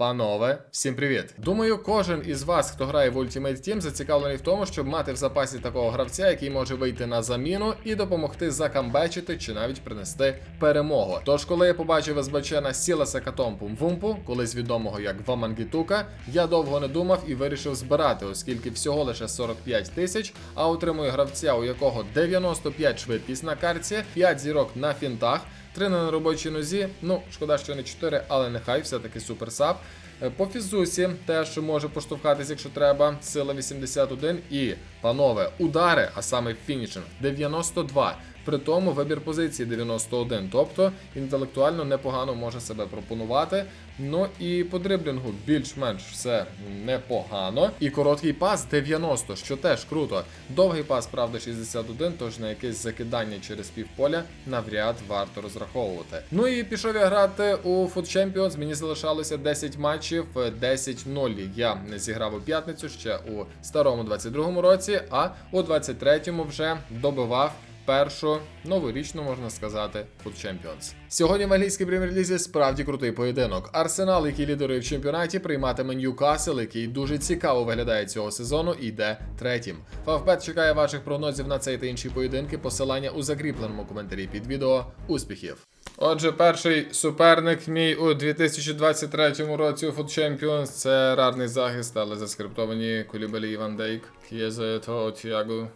Панове, всім привіт! Думаю, кожен із вас, хто грає в Ultimate Team, зацікавлений в тому, щоб мати в запасі такого гравця, який може вийти на заміну і допомогти закамбечити чи навіть принести перемогу. Тож, коли я побачив СБЧ на Сіласа Катомпу Мвумпу, колись відомого як Вамангітука, я довго не думав і вирішив збирати, оскільки всього лише 45 тисяч, а отримую гравця, у якого 95 швидкість на карті, 5 зірок на фінтах. Три на робочій нозі. Ну, шкода, що не 4, але нехай все-таки суперсап. Е, По фізусі теж може поштовхатись, якщо треба. Сила 81 і, панове, удари, а саме фінішинг 92. При тому вибір позиції 91. Тобто інтелектуально непогано може себе пропонувати. Ну і по дриблінгу більш-менш все непогано. І короткий пас 90, що теж круто. Довгий пас, правда, 61, тож на якесь закидання через півполя навряд варто розраховувати. Ну і пішов я грати у Food Champions. Мені залишалося 10 матчів, 10-0 я не зіграв у п'ятницю ще у старому 22-му році, а у 23-му вже добивав першу новорічну, можна сказати, Food Champions. Сьогодні в англійській прем'єр-лізі справді крутий поєдинок. Арсенал, який лідерує в чемпіонаті, прийматиме Ньюкасл, який дуже цікаво виглядає цього сезону, і йде третім. Фавбет чекає ваших прогнозів на цей та інші поєдинки. Посилання у закріпленому коментарі під відео. Успіхів! Отже, перший суперник мій у 2023 році у Food Champions це рарний захист, але заскриптовані Кулібалі і Ван Дейк, К'єзе Тіаго.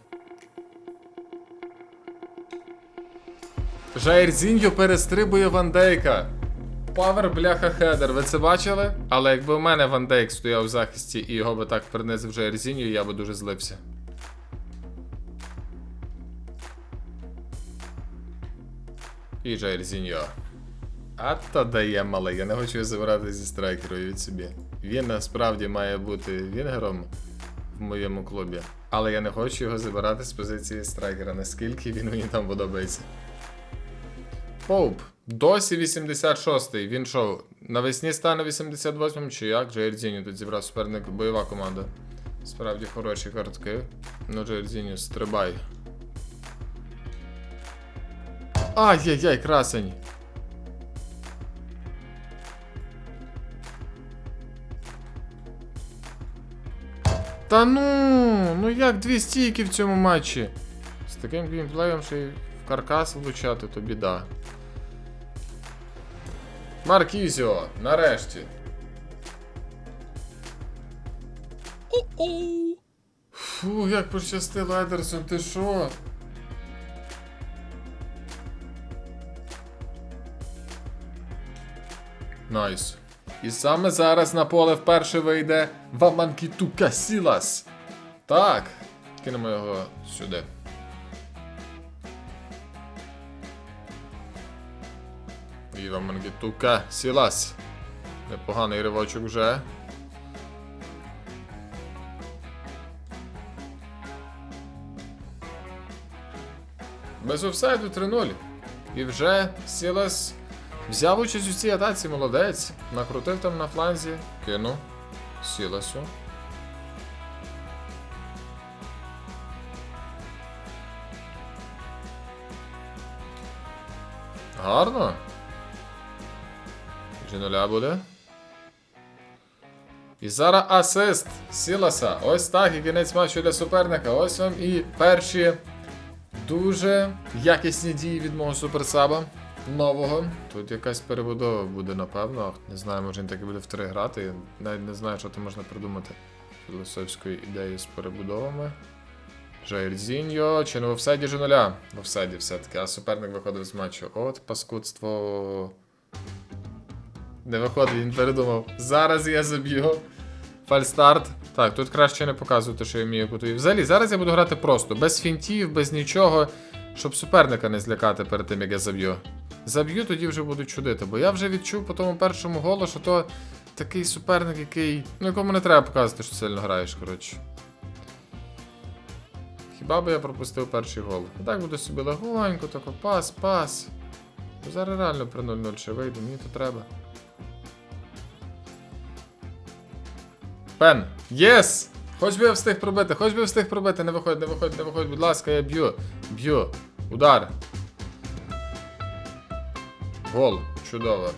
Жаєрзіньо перестрибує Ван Дейка. Павер, бляха, хедер. Ви це бачили? Але якби у мене Ван Дейк стояв в захисті і його би так принизив Жаєрзіньо, я би дуже злився. І Жаєрзіньо. А то дає мале, я не хочу забирати зі страйкерою від собі. Він насправді має бути вінгером в моєму клубі. Але я не хочу його забирати з позиції страйкера, наскільки він мені там подобається. Поуп. Досі 86-й. Він що, навесні стане 88-м чи як? Джейрдзіню тут зібрав суперник бойова команда. Справді хороші картки. Ну, Джейрдзіню, стрибай. Ай-яй-яй, красень. Та ну, ну як дві стійки в цьому матчі? З таким геймплеєм ще й каркас влучати, то біда. Маркізіо, нарешті. Фу, як пощастило, Едерсон, ти що? Найс. І саме зараз на поле вперше вийде Ваманкіту Касілас. Так, кинемо його сюди. Віва Мангітука Сілас. Непоганий ривочок вже. Без офсайду 3-0. І вже Сілас взяв участь у цій атаці, молодець. Накрутив там на фланзі. Кинув. Сіласу. Гарно. Вже нуля буде. І зараз асист Сіласа. Ось так і кінець матчу для суперника. Ось вам і перші дуже якісні дії від мого суперсаба нового. Тут якась перебудова буде, напевно. Не знаю, може він так і буде в три грати. Навіть не знаю, що там можна придумати філософської ідеї з перебудовами. Жайрзіньо, чи не в офсайді же нуля? В офсайді все-таки, а суперник виходив з матчу. От паскудство. Не виходить, він передумав. Зараз я заб'ю. Фальстарт. Так, тут краще не показувати, що я вмію кутові. Взагалі, зараз я буду грати просто, без фінтів, без нічого, щоб суперника не злякати перед тим, як я заб'ю. Заб'ю, тоді вже буду чудити, бо я вже відчув по тому першому голу, що то такий суперник, який. Ну, якому не треба показувати, що сильно граєш, коротше. Хіба би я пропустив перший гол? І так буду собі легонько, тако пас, пас. Зараз реально при 0-0 ще вийду, мені то треба. Пен. Єс! Хоч би я встиг пробити, хоч би я встиг пробити, не виходь, не виходь, не виходь, будь ласка, я б'ю. Б'ю. Удар. Гол. Чудово.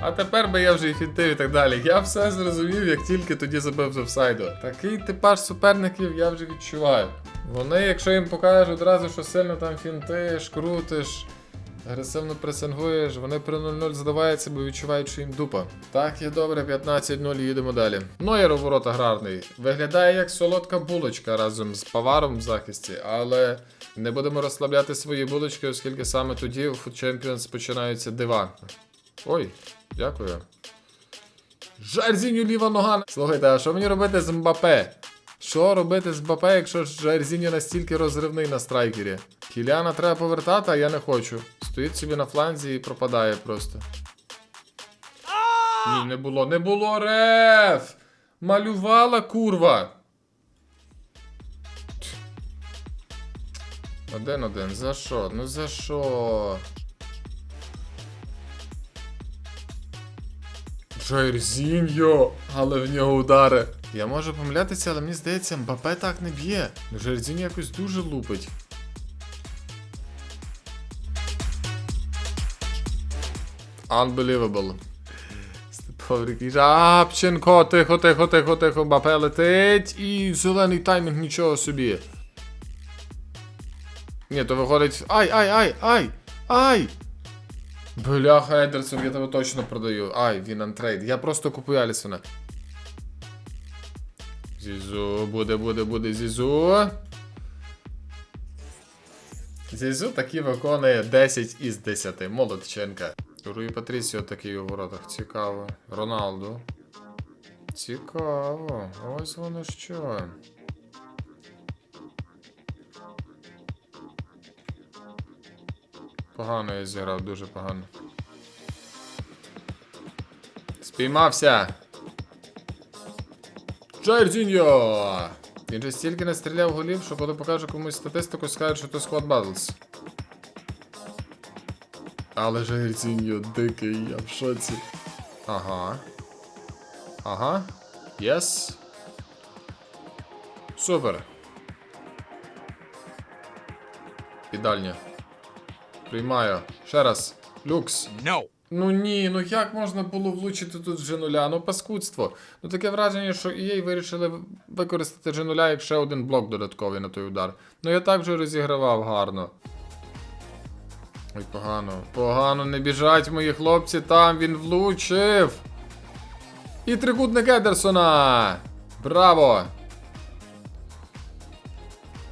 А тепер би я вже і фінтив і так далі. Я все зрозумів, як тільки тоді забив з офсайду. Такий типаж суперників я вже відчуваю. Вони, якщо їм покажуть одразу, що сильно там фінтиш, крутиш, агресивно пресингуєш, вони при 0-0 здаваються, бо відчувають, що їм дупа. Так, є добре, 15-0, їдемо далі. Нойер у ворота гарний. Виглядає як солодка булочка разом з поваром в захисті, але не будемо розслабляти свої булочки, оскільки саме тоді у Champions починаються дива. Ой, дякую. Жарзіню ліва нога. Слухайте, а що мені робити з Мбапе? Що робити з Мбапе, якщо ж Жарзіньо настільки розривний на страйкері? Кіляна треба повертати, а я не хочу. Стоїть собі на фланзі і пропадає просто. Ні, не було, не було реф! Малювала курва. Один-один. За що? Ну за що? Жерзіньо, але в нього удари. Я можу помилятися, але мені здається, Мбапе так не б'є. Жерзіньо якось дуже лупить. Unbelievable. Апченко, тихо, тихо, тихо, тихо, Мбапе летить і зелений таймінг нічого собі. Ні, то виходить. Ай, ай, ай, ай! Ай! Бляха, Едерсон, я тебе точно продаю. Ай, він антрейд. Я просто купую Алісона. Зізу, буде, буде, буде Зізу. Зізу таки виконує 10 із 10. Молодченка. Руї Патрісіо такий у воротах. Цікаво. Роналду. Цікаво. Ось воно що. Погано я зіграв, дуже погано. Спіймався. Джерзіньо! Він же стільки не стріляв голів, що коли покажу комусь статистику, скажуть, що то склад Battles. Але Джерзіньо дикий, я в шоці. Ага. Ага. Єс. Супер. Підальня. Приймаю. Ще раз. Люкс. No. Ну ні, ну як можна було влучити тут G0? Ну паскудство. Ну таке враження, що EA вирішили використати G0 як ще один блок додатковий на той удар. Ну я так вже розігравав гарно. Ой, погано. Погано, не біжать мої хлопці, там він влучив. І трикутник Едерсона. Браво!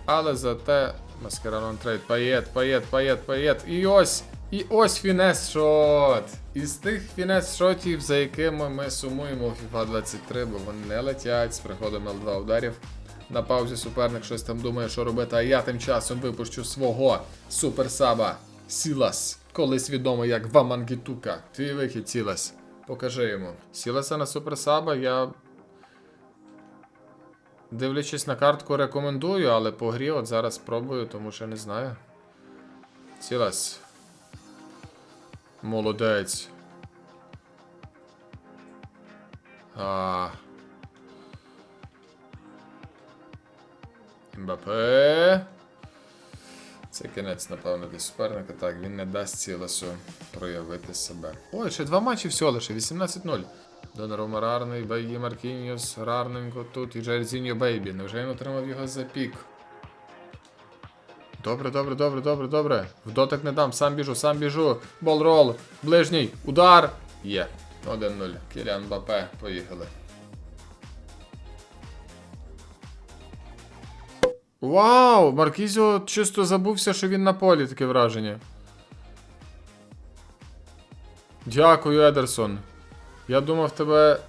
Але зате Маскарадон трейд. Паєт, паєт, паєт, паєт. І ось. І ось фінес шот. Із тих фінес шотів, за якими ми сумуємо у FIFA 23, бо вони не летять з приходом L2 ударів. На паузі суперник щось там думає, що робити, а я тим часом випущу свого суперсаба Сілас. Колись відомий як Вамангітука. Твій вихід, Сілас. Покажи йому. Сіласа на суперсаба я Дивлячись на картку, рекомендую, але по грі от зараз спробую, тому що не знаю. Сілась. Молодець. А. Мбапе. Це кінець, напевно, для суперника. Так, він не дасть Сіласу проявити себе. Ой, ще два матчі всього лише, 18-0. Донорума рарний, Бейгі Маркініус, рарненько тут і Джерзіньо Бейбі. Невже він отримав його за пік? Добре, добре, добре, добре, добре. В дотик не дам, сам біжу, сам біжу. Болрол, ближній, удар. Є. 1-0. Кілян Бапе, поїхали. Вау! Маркізіо чисто забувся, що він на полі, таке враження. Дякую, Едерсон. Я думав тебе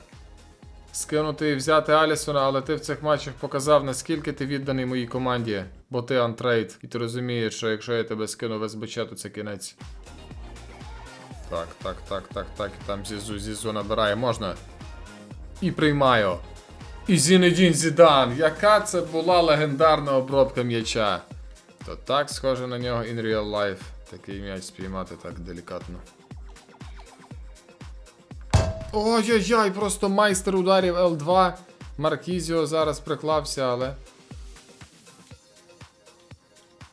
скинути і взяти Алісона, але ти в цих матчах показав, наскільки ти відданий моїй команді, бо ти антрейд, і ти розумієш, що якщо я тебе скину в СБЧ, то це кінець. Так, так, так, так, так. Там Зізу, Зізу набирає, можна. І приймаю. І Зінедін Зідан. Яка це була легендарна обробка м'яча. То так схоже на нього in real life. Такий м'яч спіймати так делікатно. Ой-ой-ой, просто майстер ударів L2. Маркізіо зараз приклався, але.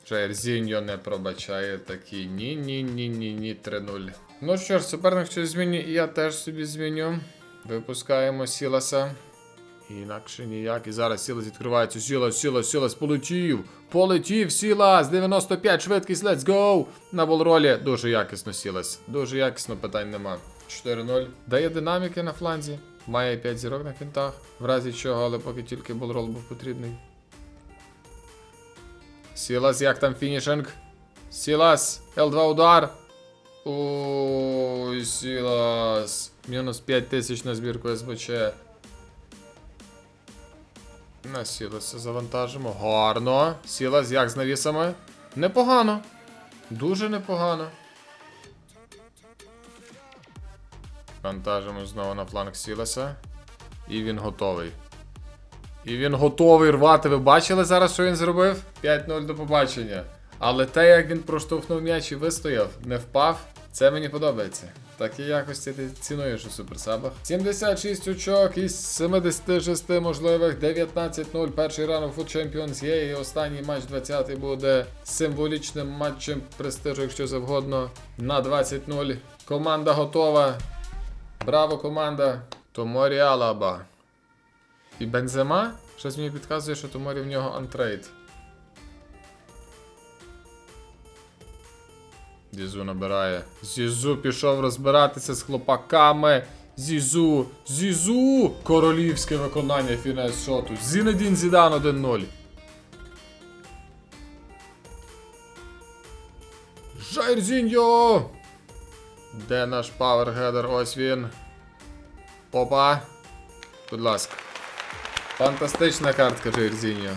Жерзіньо не пробачає такі. Ні, ні, ні, ні, ні, 3-0. Ну що ж, суперник щось змінює, і я теж собі зміню. Випускаємо Сіласа. Інакше ніяк. І зараз Сілас відкривається. Сілас, Сілас, Сілас, полетів. Полетів Сілас. 95 швидкість, let's go. На волролі. Дуже якісно Сілас. Дуже якісно, питань нема. 4-0. Дає динаміки на фланзі. Має 5 зірок на фінтах. В разі чого, але поки тільки болрол був потрібний. Сілас, як там фінішинг? Сілас, Л2 удар. Ой, Сілас. Мінус 5 тисяч на збірку СБЧ. На Сіласа завантажимо. Гарно. Сілас як з навісами? Непогано. Дуже непогано. Вантажимо знову на фланг Сіласа. І він готовий. І він готовий рвати. Ви бачили зараз, що він зробив? 5-0 до побачення. Але те, як він проштовхнув м'яч і вистояв, не впав, це мені подобається. Такі якості ти цінуєш у суперсабах. 76 очок із 76 можливих, 19-0. Перший ран у Food Champions є. І останній матч 20 буде символічним матчем престижу, якщо завгодно. На 20-0. Команда готова. Браво, команда. Томорі Алаба. І Бензема? Щось мені підказує, що Томорі в нього антрейд. Зізу набирає. Зізу пішов розбиратися з хлопаками. Зізу, Зізу! Королівське виконання фінес шоту. Зінедін Зідан 1-0. Жайрзіньо! Де наш павергедер? Ось він. Опа. Будь ласка. Фантастична картка Жайрзіньо.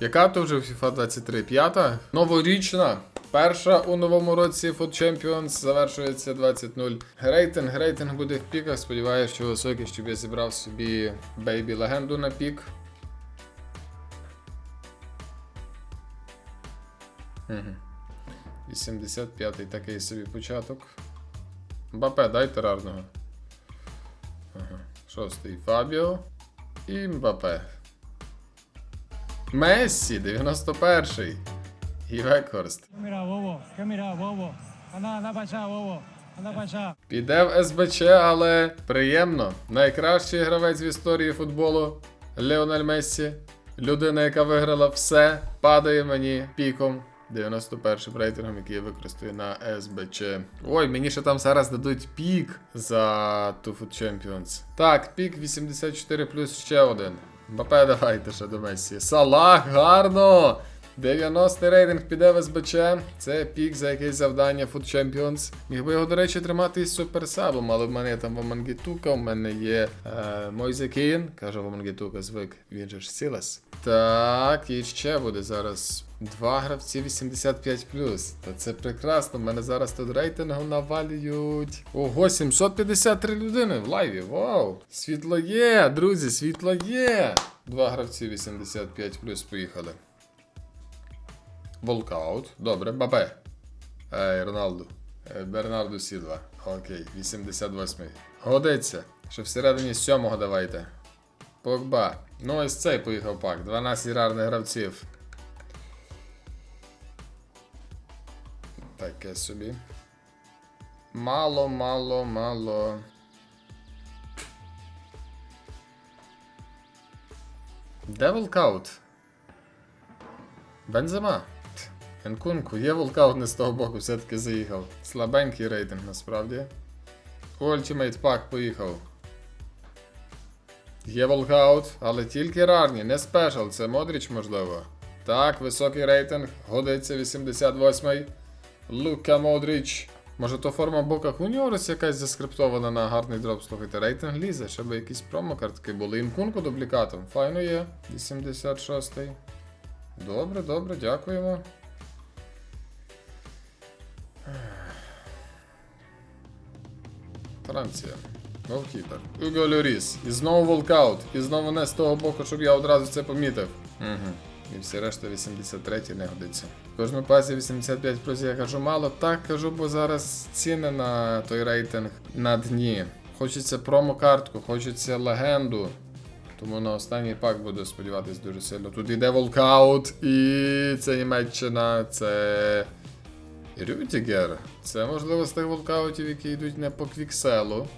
Яка то вже FIFA 23? П'ята? Новорічна. Перша у новому році Food Champions завершується 20-0. Рейтинг, рейтинг буде в піках. Сподіваюся, що високий, щоб я зібрав собі бейбі легенду на пік. Мгм. 85-й такий собі початок. Мбапе, дай терарного. Ага. Шостий Фабіо. І Мбапе. Мессі, 91-й. І Векхорст. Піде в СБЧ, але приємно. Найкращий гравець в історії футболу Леонель Мессі. Людина, яка виграла все, падає мені піком. 91 рейтингом, який я використаю на СБЧ. Ой, мені ще там зараз дадуть пік за Two Foot Champions. Так, пік 84 плюс ще один. Мбапе, давайте ще до Мессі. Салах, гарно! 90 рейтинг піде в СБЧ. Це пік за якесь завдання Food Champions. Міг би його, до речі, тримати із суперсабом, але в мене там Вамангітука, в мене є е, Мойзе Кейн. Каже Вамангітука, звик, він же ж Сілас. Так, і ще буде зараз два гравці 85 Та це прекрасно. мене зараз тут рейтингу навалюють. Ого, 753 людини в лайві. Вау! Світло є, друзі, світло є. Два гравці 85 поїхали. Волкаут. Добре, Бабе. Ей, Роналду. Е, Бернарду Сілва. Окей, 88-й. Годиться. Ще всередині сьомого давайте. Погба. Ну, ось цей поїхав пак. 12 рарних гравців. Таке собі. Мало, мало, мало. Де волкаут? Бензема. Енкунку, є волкаут не з того боку, все-таки заїхав. Слабенький рейтинг насправді. Ultimate Pack поїхав. Є волкаут, але тільки рарні, не спешл, це Модріч можливо. Так, високий рейтинг, годиться 88-й. Лука Модріч. Може то форма Бока Хуніорус якась заскриптована на гарний дроп, слухайте, рейтинг лізе, щоб якісь промокартки були. Інкунку дублікатом. Файно є. 86-й. Добре, добре, дякуємо. Франція. Голкіпер. Уго Люріс. І знову волкаут. І знову не з того боку, щоб я одразу це помітив. Угу. І всі решта 83 не годиться. В кожному пасі 85 плюс я кажу мало. Так кажу, бо зараз ціни на той рейтинг на дні. Хочеться промокартку, хочеться легенду. Тому на останній пак буду сподіватись дуже сильно. Тут йде волкаут, і це Німеччина, це. Рюдігер. Це можливо з тих волкаутів, які йдуть не по квікселу.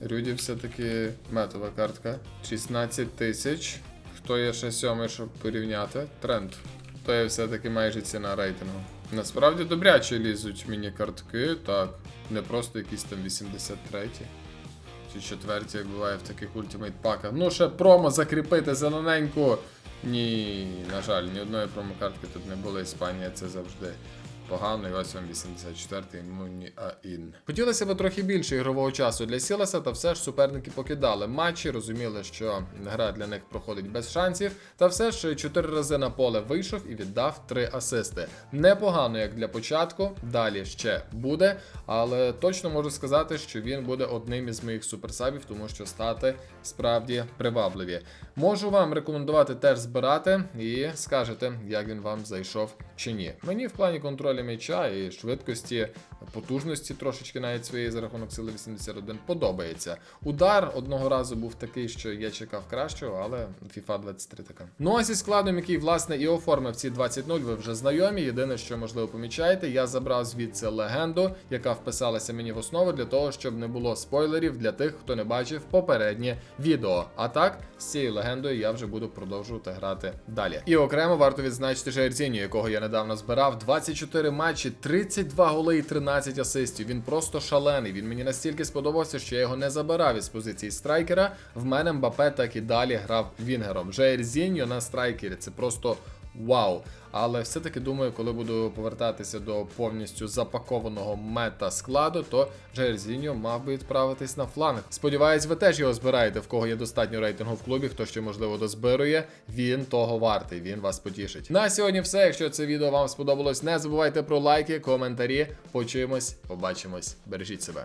Рюді все-таки метова картка. 16 тисяч. Хто є ще сьомий, щоб порівняти? Тренд. То є все-таки майже ціна рейтингу. Насправді добряче лізуть мені картки, так. Не просто якісь там 83 чи четверті, як буває в таких ультимейт паках. Ну, ще промо закріпити зелененьку. Ні, на жаль, ні одної промокартки тут не було. Іспанія це завжди погано. І ось вам 84-й Муні Аін. Хотілося б трохи більше ігрового часу для Сілеса, та все ж суперники покидали матчі, розуміли, що гра для них проходить без шансів. Та все ж чотири рази на поле вийшов і віддав три асисти. Непогано, як для початку. Далі ще буде, але точно можу сказати, що він буде одним із моїх суперсабів, тому що стати справді привабливі. Можу вам рекомендувати теж збирати і скажете, як він вам зайшов чи ні. Мені в плані контролю м'яча і швидкості, потужності трошечки навіть своєї за рахунок сили 81 подобається. Удар одного разу був такий, що я чекав кращого, але FIFA 23 така. Ну а зі складом, який власне і оформив ці 20-0, ви вже знайомі. Єдине, що можливо помічаєте, я забрав звідси легенду, яка вписалася мені в основу для того, щоб не було спойлерів для тих, хто не бачив попереднє відео. А так, з цією легендою я вже буду продовжувати грати далі. І окремо варто відзначити Жерзіню, якого я недавно збирав. 24 матчі, 32 голи і 13 асистів. Він просто шалений. Він мені настільки сподобався, що я його не забирав із позиції страйкера. В мене Мбапе так і далі грав Вінгером. Жерзіньо на страйкері. Це просто вау. Але все-таки думаю, коли буду повертатися до повністю запакованого мета складу, то Жерзіньо мав би відправитись на фланг. Сподіваюсь, ви теж його збираєте, в кого є достатньо рейтингу в клубі, хто ще можливо дозбирує. Він того вартий, він вас потішить. На сьогодні все. Якщо це відео вам сподобалось, не забувайте про лайки, коментарі. Почуємось, побачимось. Бережіть себе.